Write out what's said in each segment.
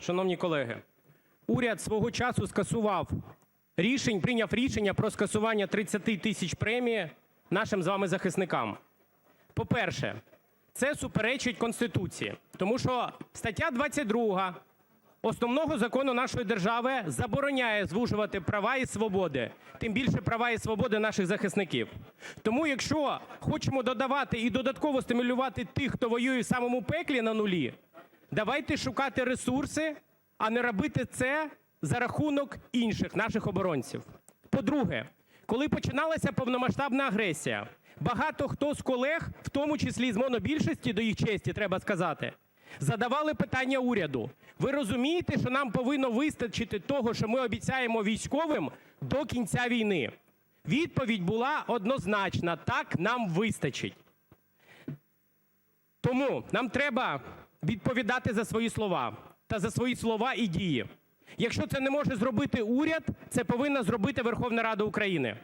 шановні колеги, уряд свого часу скасував рішень, прийняв рішення про скасування 30 тисяч премії нашим з вами захисникам. По-перше, це суперечить Конституції, тому що стаття 22 Основного закону нашої держави забороняє звужувати права і свободи, тим більше права і свободи наших захисників. Тому, якщо хочемо додавати і додатково стимулювати тих, хто воює в самому пеклі на нулі, давайте шукати ресурси, а не робити це за рахунок інших наших оборонців. По-друге, коли починалася повномасштабна агресія, багато хто з колег, в тому числі з монобільшості, до їх честі, треба сказати, задавали питання уряду. Ви розумієте, що нам повинно вистачити того, що ми обіцяємо військовим до кінця війни? Відповідь була однозначна: так, нам вистачить. Тому нам треба відповідати за свої слова та за свої слова і дії. Якщо це не може зробити уряд, це повинна зробити Верховна Рада України.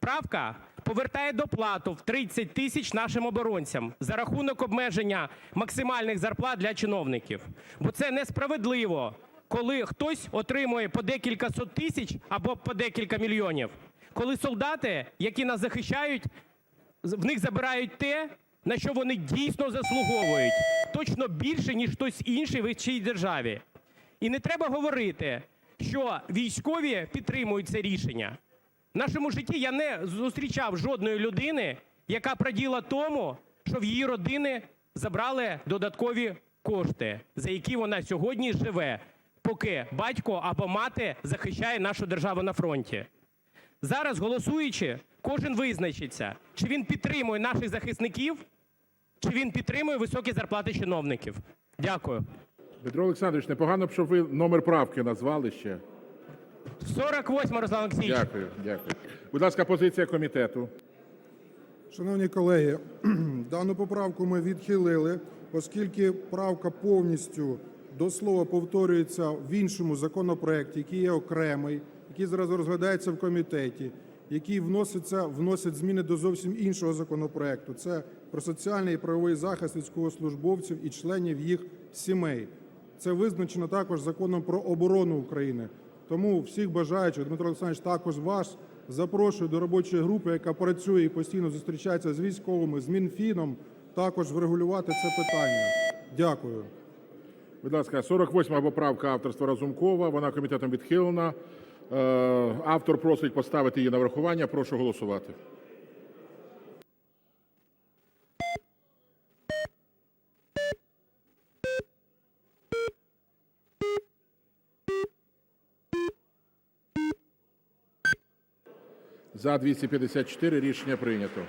Правка повертає доплату в 30 тисяч нашим оборонцям за рахунок обмеження максимальних зарплат для чиновників. Бо це несправедливо, коли хтось отримує по декілька сот тисяч або по декілька мільйонів, коли солдати, які нас захищають, в них забирають те, на що вони дійсно заслуговують, точно більше, ніж хтось інший в цій державі. І не треба говорити, що військові підтримують це рішення. В нашому житті я не зустрічав жодної людини, яка праділа тому, що в її родини забрали додаткові кошти, за які вона сьогодні живе, поки батько або мати захищає нашу державу на фронті. Зараз, голосуючи, кожен визначиться, чи він підтримує наших захисників, чи він підтримує високі зарплати чиновників. Дякую. Дмитро Олександрович, непогано б, щоб ви номер правки назвали ще. 48, Руслан Олексійович. Дякую, дякую. Будь ласка, позиція комітету. Шановні колеги, дану поправку ми відхилили, оскільки правка повністю до слова повторюється в іншому законопроекті, який є окремий, який зараз розглядається в комітеті, який вноситься, вносить зміни до зовсім іншого законопроекту. Це про соціальний і правовий захист військовослужбовців і членів їх сімей. Це визначено також законом про оборону України. Тому всіх бажаючих, Дмитро Олександрович, також вас запрошую до робочої групи, яка працює і постійно зустрічається з військовими, з Мінфіном, також врегулювати це питання. Дякую. Будь ласка, 48 поправка авторства Разумкова. Вона комітетом відхилена. Е, Автор просить поставити її на врахування. Прошу голосувати. За 254 рішення прийнято.